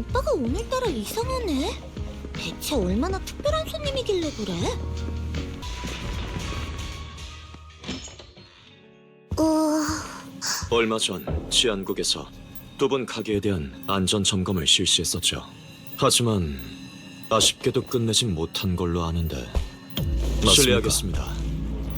오빠가 오늘따라 이상하네. 대체 얼마나 특별한 손님이길래 그래? 어... 얼마 전 치안국에서 두 분 가게에 대한 안전 점검을 실시했었죠. 하지만 아쉽게도 끝내진 못한 걸로 아는데 맞습니까? 실례하겠습니다.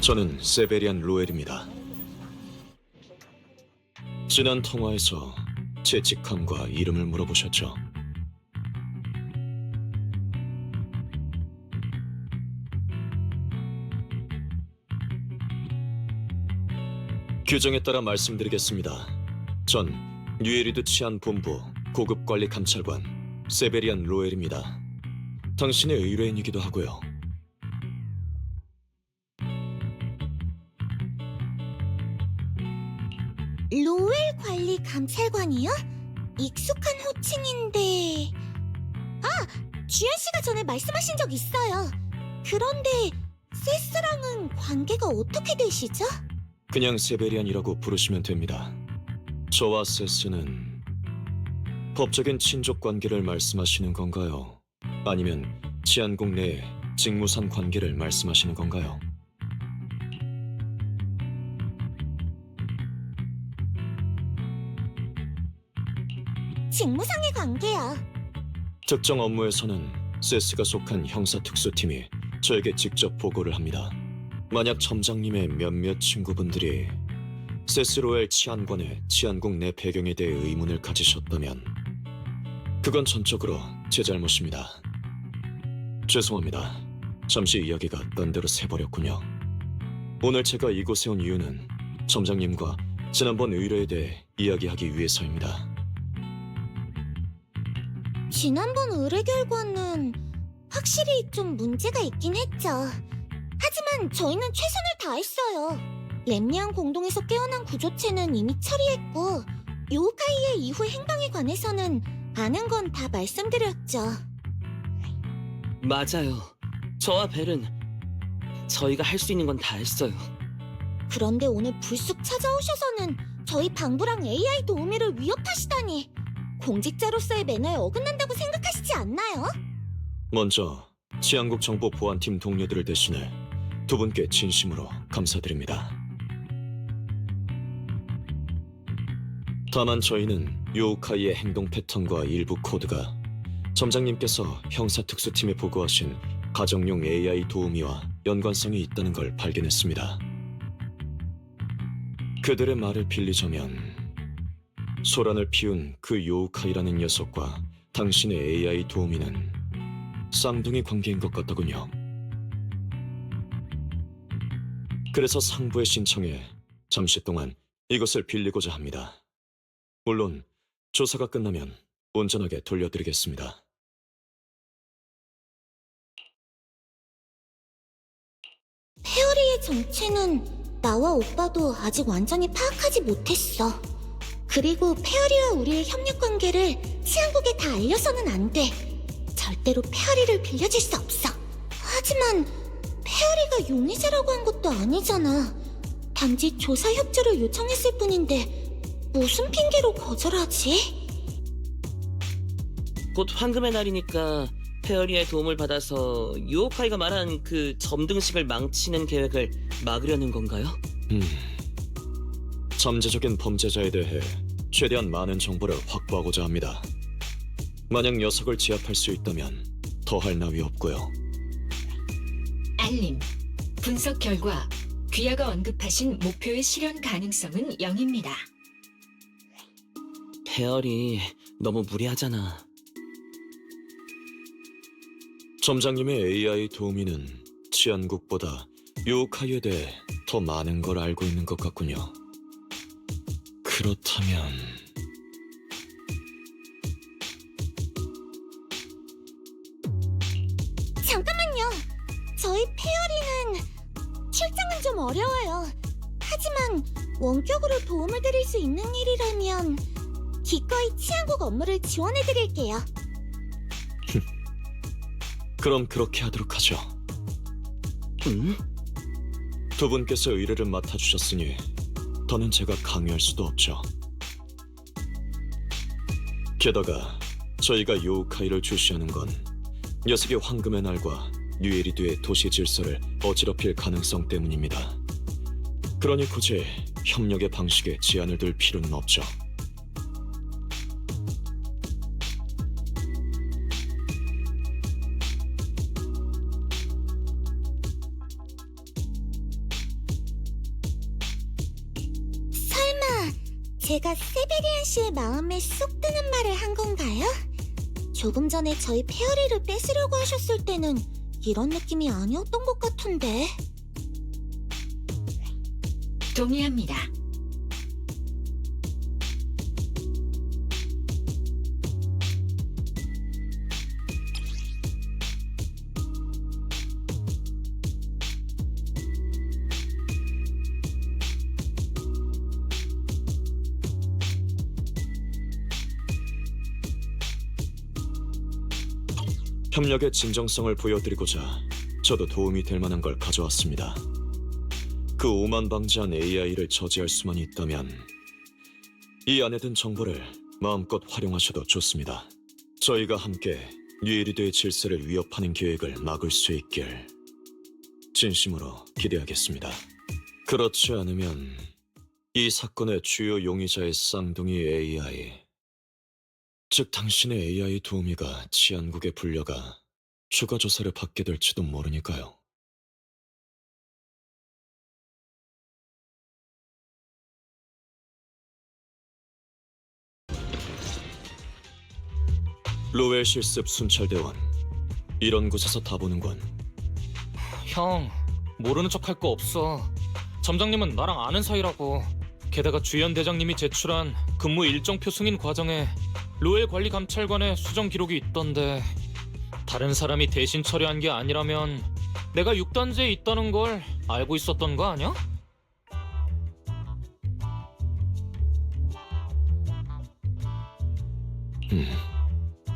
저는 세베리안 로엘입니다. 지난 통화에서 제 직함과 이름을 물어보셨죠. 규정에 따라 말씀드리겠습니다. 전 뉴에리드 치안 본부 고급 관리 감찰관 세베리안 로엘입니다. 당신의 의뢰인이기도 하고요. 로엘 관리 감찰관이요? 익숙한 호칭인데... 아! 주현 씨가 전에 말씀하신 적 있어요. 그런데 세스랑은 관계가 어떻게 되시죠? 그냥 세베리안이라고 부르시면 됩니다. 저와 세스는 법적인 친족 관계를 말씀하시는 건가요? 아니면 치안국 내 직무상 관계를 말씀하시는 건가요? 직무상의 관계요. 특정 업무에서는 세스가 속한 형사특수팀이 저에게 직접 보고를 합니다. 만약 점장님의 몇몇 친구분들이 세스로엘 치안관의 치안국 내 배경에 대해 의문을 가지셨다면 그건 전적으로 제 잘못입니다. 죄송합니다. 잠시 이야기가 딴 데로 새버렸군요. 오늘 제가 이곳에 온 이유는 점장님과 지난번 의뢰에 대해 이야기하기 위해서입니다. 지난번 의뢰 결과는 확실히 좀 문제가 있긴 했죠. 하지만 저희는 최선을 다했어요. 렘리안 공동에서 깨어난 구조체는 이미 처리했고 요카이의 이후 행방에 관해서는 아는 건 다 말씀드렸죠. 맞아요. 저와 벨은 저희가 할 수 있는 건 다 했어요. 그런데 오늘 불쑥 찾아오셔서는 저희 방부랑 AI 도우미를 위협하시다니 공직자로서의 매너에 어긋난다고 생각하시지 않나요? 먼저 치안국 정보 보안팀 동료들을 대신해 두 분께 진심으로 감사드립니다. 다만 저희는 요우카이의 행동 패턴과 일부 코드가 점장님께서 형사특수팀에 보고하신 가정용 AI 도우미와 연관성이 있다는 걸 발견했습니다. 그들의 말을 빌리자면 소란을 피운 그 요우카이라는 녀석과 당신의 AI 도우미는 쌍둥이 관계인 것 같더군요. 그래서 상부의 신청에 잠시 동안 이것을 빌리고자 합니다. 물론 조사가 끝나면 온전하게 돌려드리겠습니다. 페어리의 정체는 나와 오빠도 아직 완전히 파악하지 못했어. 그리고 페어리와 우리의 협력 관계를 치안국에 다 알려서는 안 돼. 절대로 페어리를 빌려줄 수 없어. 하지만 페어리가 용의자라고 한 것도 아니잖아. 단지 조사 협조를 요청했을 뿐인데 무슨 핑계로 거절하지? 곧 황금의 날이니까 페어리의 도움을 받아서 유오카이가 말한 그 점등식을 망치는 계획을 막으려는 건가요? 음, 잠재적인 범죄자에 대해 최대한 많은 정보를 확보하고자 합니다. 만약 녀석을 제압할 수 있다면 더할 나위 없고요. 알림. 분석 결과 귀하가 언급하신 목표의 실현 가능성은 0입니다. 페어리 너무 무리하잖아. 점장님의 AI 도우미는 치안국보다 요카이에 대해 더 많은 걸 알고 있는 것 같군요. 그렇다면 원격으로 도움을 드릴 수 있는 일이라면 기꺼이 치안국 업무를 지원해 드릴게요. 그럼 그렇게 하도록 하죠. 응? 두 분께서 의뢰를 맡아주셨으니 더는 제가 강요할 수도 없죠. 게다가 저희가 요우카이를 주시하는 건 녀석의 황금의 날과 뉴에리드의 도시 질서를 어지럽힐 가능성 때문입니다. 그러니 굳이 협력의 방식에 제한을 둘 필요는 없죠. 설마 제가 세베리안 씨의 마음에 쏙 드는 말을 한 건가요? 조금 전에 저희 페어리를 뺏으려고 하셨을 때는 이런 느낌이 아니었던 것 같은데. 동의합니다. 협력의 진정성을 보여드리고자 저도 도움이 될 만한 걸 가져왔습니다. 그 오만방자한 AI를 저지할 수만 있다면 이 안에 든 정보를 마음껏 활용하셔도 좋습니다. 저희가 함께 뉴에리드의 질서를 위협하는 계획을 막을 수 있길 진심으로 기대하겠습니다. 그렇지 않으면 이 사건의 주요 용의자의 쌍둥이 AI 즉 당신의 AI 도우미가 치안국에 불려가 추가 조사를 받게 될지도 모르니까요. 로웰 실습 순찰대원 이런 곳에서 다 보는군. 형, 모르는 척 할 거 없어. 점장님은 나랑 아는 사이라고. 게다가 주연 대장님이 제출한 근무 일정표 승인 과정에 로엘 관리 감찰관의 수정 기록이 있던데 다른 사람이 대신 처리한 게 아니라면 내가 6단지에 있다는 걸 알고 있었던 거 아니야? 음,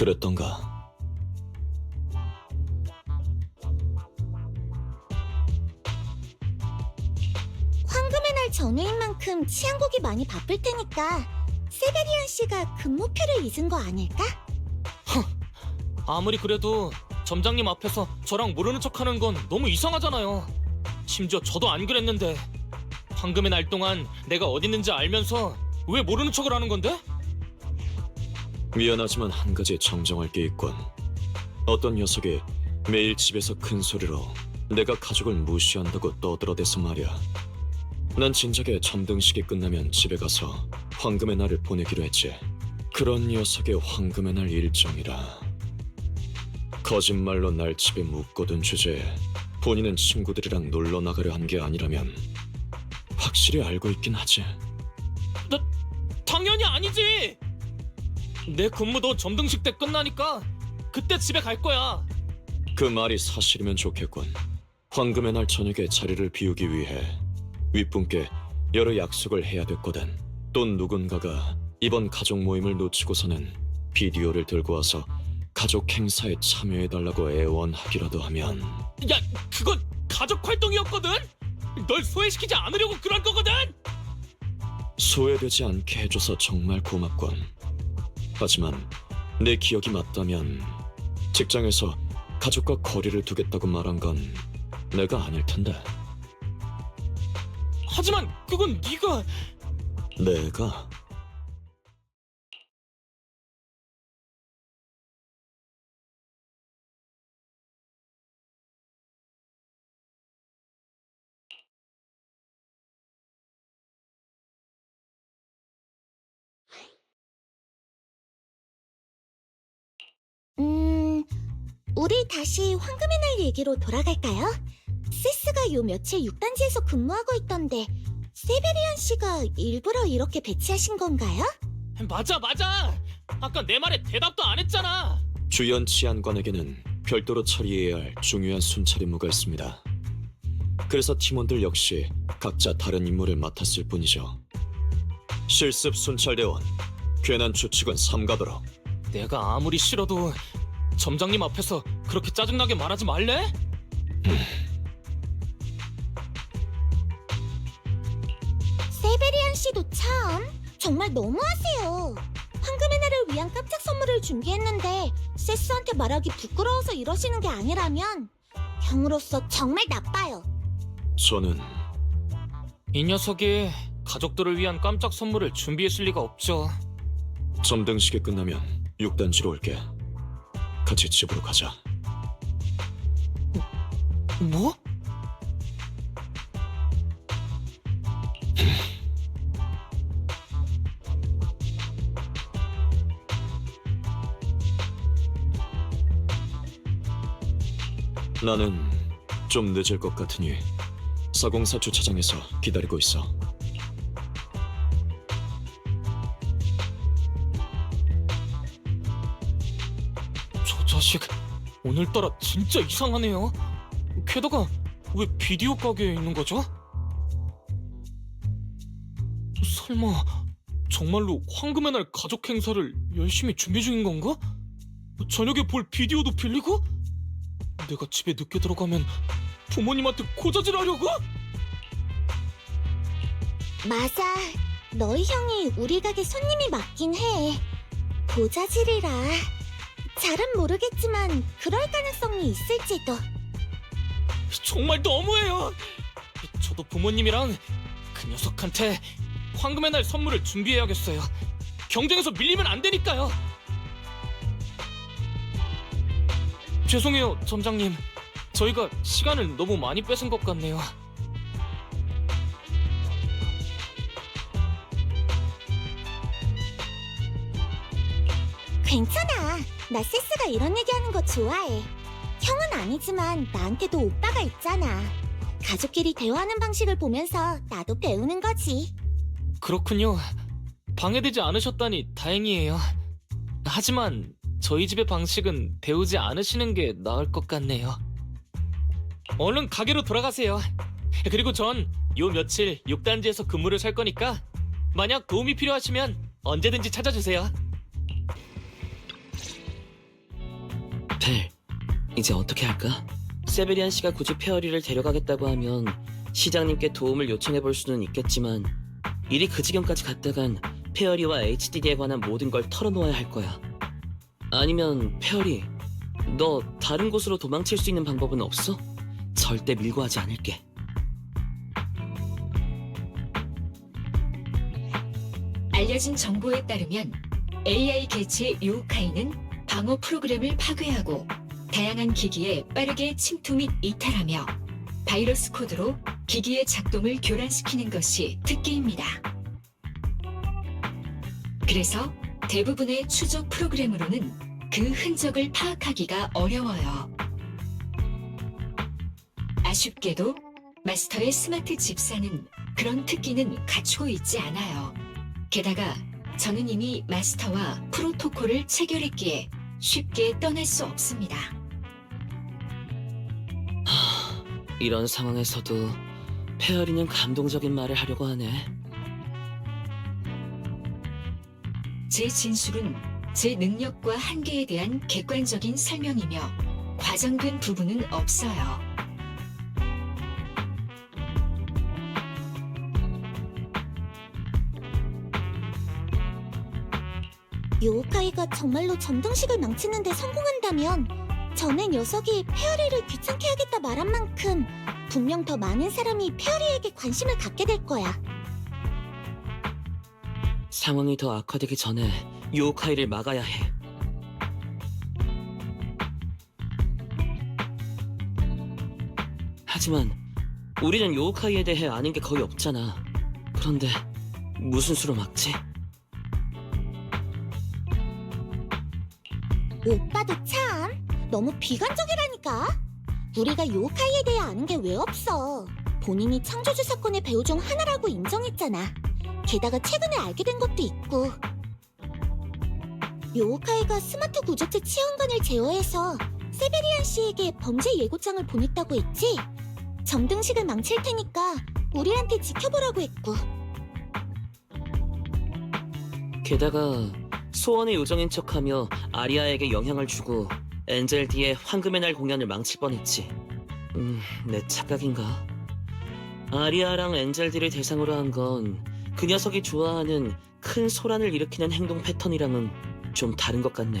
그랬던가. 황금의 날 전후인 만큼 치안국이 많이 바쁠 테니까 세베리안 씨가 근무표를 잊은 거 아닐까? 아무리 그래도 점장님 앞에서 저랑 모르는 척 하는 건 너무 이상하잖아요. 심지어 저도 안 그랬는데 황금의 날 동안 내가 어디 있는지 알면서 왜 모르는 척을 하는 건데? 미안하지만 한 가지 정정할 게 있군. 어떤 녀석이 매일 집에서 큰 소리로 내가 가족을 무시한다고 떠들어대서 말이야. 난 진작에 점등식이 끝나면 집에 가서 황금의 날을 보내기로 했지. 그런 녀석의 황금의 날 일정이라. 거짓말로 날 집에 묶어둔 주제에 본인은 친구들이랑 놀러 나가려 한 게 아니라면 확실히 알고 있긴 하지. 당연히 아니지. 내 근무도 점등식 때 끝나니까 그때 집에 갈 거야. 그 말이 사실이면 좋겠군. 황금의 날 저녁에 자리를 비우기 위해 윗분께 여러 약속을 해야 됐거든. 또 누군가가 이번 가족 모임을 놓치고서는 비디오를 들고 와서 가족 행사에 참여해달라고 애원하기라도 하면 야, 그건 가족 활동이었거든. 널 소외시키지 않으려고 그런 거거든. 소외되지 않게 해줘서 정말 고맙군. 하지만 내 기억이 맞다면 직장에서 가족과 거리를 두겠다고 말한 건 내가 아닐 텐데. 하지만 그건 네가 내가 우리 다시 황금의 날 얘기로 돌아갈까요? 세스가 요 며칠 6단지에서 근무하고 있던데 세베리안 씨가 일부러 이렇게 배치하신 건가요? 맞아, 맞아. 아까 내 말에 대답도 안 했잖아. 주연 치안관에게는 별도로 처리해야 할 중요한 순찰 임무가 있습니다. 그래서 팀원들 역시 각자 다른 임무를 맡았을 뿐이죠. 실습 순찰대원, 괜한 추측은 삼가도록. 내가 아무리 싫어도 점장님 앞에서 그렇게 짜증나게 말하지 말래? 세베리안 씨도 참 정말 너무하세요. 황금의 날을 위한 깜짝 선물을 준비했는데 세스한테 말하기 부끄러워서 이러시는 게 아니라면 형으로서 정말 나빠요. 저는 이 녀석이 가족들을 위한 깜짝 선물을 준비했을 리가 없죠. 점등식이 끝나면 6단지로 올게. 같이 집으로 가자. 뭐? 나는 좀 늦을 것 같으니 사공사 주차장에서 기다리고 있어. 자식 오늘따라 진짜 이상하네요. 게다가 왜 비디오 가게에 있는 거죠? 설마 정말로 황금의 날 가족 행사를 열심히 준비 중인 건가? 저녁에 볼 비디오도 빌리고? 내가 집에 늦게 들어가면 부모님한테 고자질 하려고? 맞아. 너희 형이 우리 가게 손님이 맞긴 해. 고자질이라. 잘은 모르겠지만 그럴 가능성이 있을지도. 정말 너무해요. 저도 부모님이랑 그 녀석한테 황금의 날 선물을 준비해야겠어요. 경쟁에서 밀리면 안 되니까요. 죄송해요, 점장님. 저희가 시간을 너무 많이 뺏은 것 같네요. 괜찮아. 나 세스가 이런 얘기하는 거 좋아해. 형은 아니지만 나한테도 오빠가 있잖아. 가족끼리 대화하는 방식을 보면서 나도 배우는 거지. 그렇군요. 방해되지 않으셨다니 다행이에요. 하지만 저희 집의 방식은 배우지 않으시는 게 나을 것 같네요. 얼른 가게로 돌아가세요. 그리고 전 요 며칠 6단지에서 근무를 살 거니까 만약 도움이 필요하시면 언제든지 찾아주세요. 벨, 이제 어떻게 할까? 세베리안 씨가 굳이 페어리를 데려가겠다고 하면 시장님께 도움을 요청해 볼 수는 있겠지만 일이 그 지경까지 갔다간 페어리와 HDD에 관한 모든 걸 털어놓아야 할 거야. 아니면 페어리, 너 다른 곳으로 도망칠 수 있는 방법은 없어? 절대 밀고 하지 않을게. 알려진 정보에 따르면 AI 개체 요카이는 방어 프로그램을 파괴하고 다양한 기기에 빠르게 침투 및 이탈하며 바이러스 코드로 기기의 작동을 교란시키는 것이 특기입니다. 그래서 대부분의 추적 프로그램으로는 그 흔적을 파악하기가 어려워요. 아쉽게도 마스터의 스마트 집사는 그런 특기는 갖추고 있지 않아요. 게다가 저는 이미 마스터와 프로토콜을 체결했기에 쉽게 떠날 수 없습니다. 이런 상황에서도 페어리는 감동적인 말을 하려고 하네. 제 진술은 제 능력과 한계에 대한 객관적인 설명이며 과장된 부분은 없어요. 요오카이가 정말로 점등식을 망치는데 성공한다면 전에 녀석이 페어리를 귀찮게 하겠다 말한 만큼 분명 더 많은 사람이 페어리에게 관심을 갖게 될 거야. 상황이 더 악화되기 전에 요카이를 막아야 해. 하지만 우리는 요카이에 대해 아는 게 거의 없잖아. 그런데 무슨 수로 막지? 오빠도 참 너무 비관적이라니까. 우리가 요오카이에 대해 아는 게 왜 없어. 본인이 창조주 사건의 배우 중 하나라고 인정했잖아. 게다가 최근에 알게 된 것도 있고. 요오카이가 스마트 구조체 치원관을 제어해서 세베리안 씨에게 범죄 예고장을 보냈다고 했지? 점등식을 망칠 테니까 우리한테 지켜보라고 했고. 게다가 소원의 요정인 척하며 아리아에게 영향을 주고 엔젤 D의 황금의 날 공연을 망칠 뻔했지. 음, 내 착각인가? 아리아랑 엔젤 D를 대상으로 한 건 그 녀석이 좋아하는 큰 소란을 일으키는 행동 패턴이랑은 좀 다른 것 같네.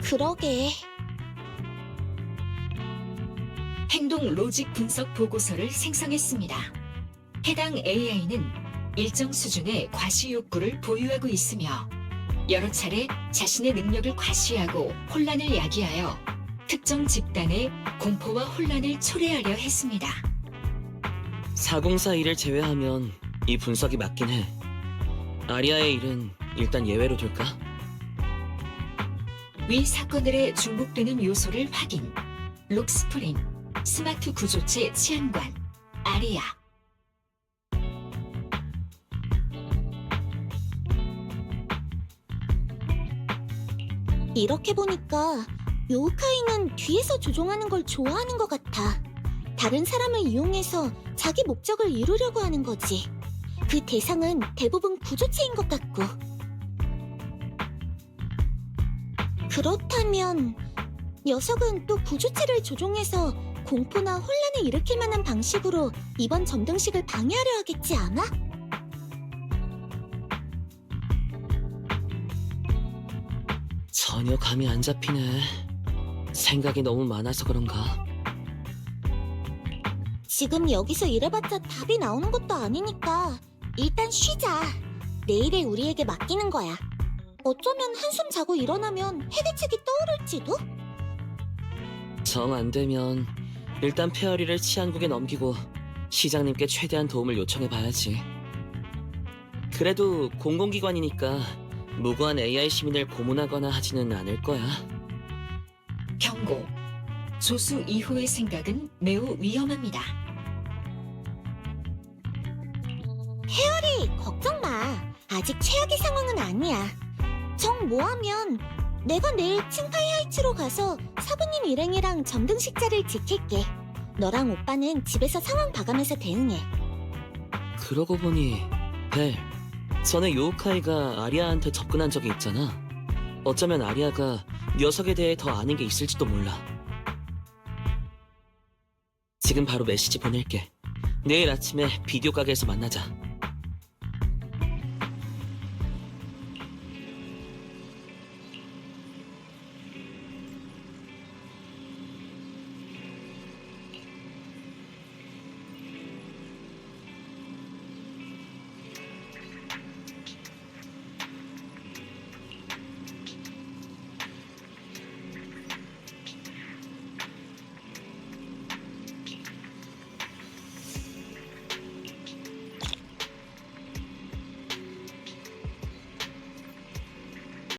그러게. 행동 로직 분석 보고서를 생성했습니다. 해당 AI는 일정 수준의 과시 욕구를 보유하고 있으며 여러 차례 자신의 능력을 과시하고 혼란을 야기하여 특정 집단의 공포와 혼란을 초래하려 했습니다. 404 일을 제외하면 이 분석이 맞긴 해. 아리아의 일은 일단 예외로 둘까? 위 사건들에 중복되는 요소를 확인. 록스프링, 스마트 구조체 치안관, 아리아. 이렇게 보니까 요우카이는 뒤에서 조종하는 걸 좋아하는 것 같아. 다른 사람을 이용해서 자기 목적을 이루려고 하는 거지. 그 대상은 대부분 구조체인 것 같고. 그렇다면 녀석은 또 구조체를 조종해서 공포나 혼란을 일으킬 만한 방식으로 이번 점등식을 방해하려 하겠지 않아? 전혀 감이 안 잡히네. 생각이 너무 많아서 그런가? 지금 여기서 일해봤자 답이 나오는 것도 아니니까 일단 쉬자. 내일에 우리에게 맡기는 거야. 어쩌면 한숨 자고 일어나면 해결책이 떠오를지도? 정 안 되면 일단 페어리를 치안국에 넘기고 시장님께 최대한 도움을 요청해 봐야지. 그래도 공공기관이니까 무고한 AI 시민을 고문하거나 하지는 않을 거야. 경고. 조수 이후의 생각은 매우 위험합니다. 헤어리, 걱정 마. 아직 최악의 상황은 아니야. 정 뭐하면 내가 내일 칭파이 하이츠로 가서 사부님 일행이랑 점등식자를 지킬게. 너랑 오빠는 집에서 상황 봐가면서 대응해. 그러고 보니 벨, 전에 요우카이가 아리아한테 접근한 적이 있잖아. 어쩌면 아리아가 녀석에 대해 더 아는 게 있을지도 몰라. 지금 바로 메시지 보낼게. 내일 아침에 비디오 가게에서 만나자.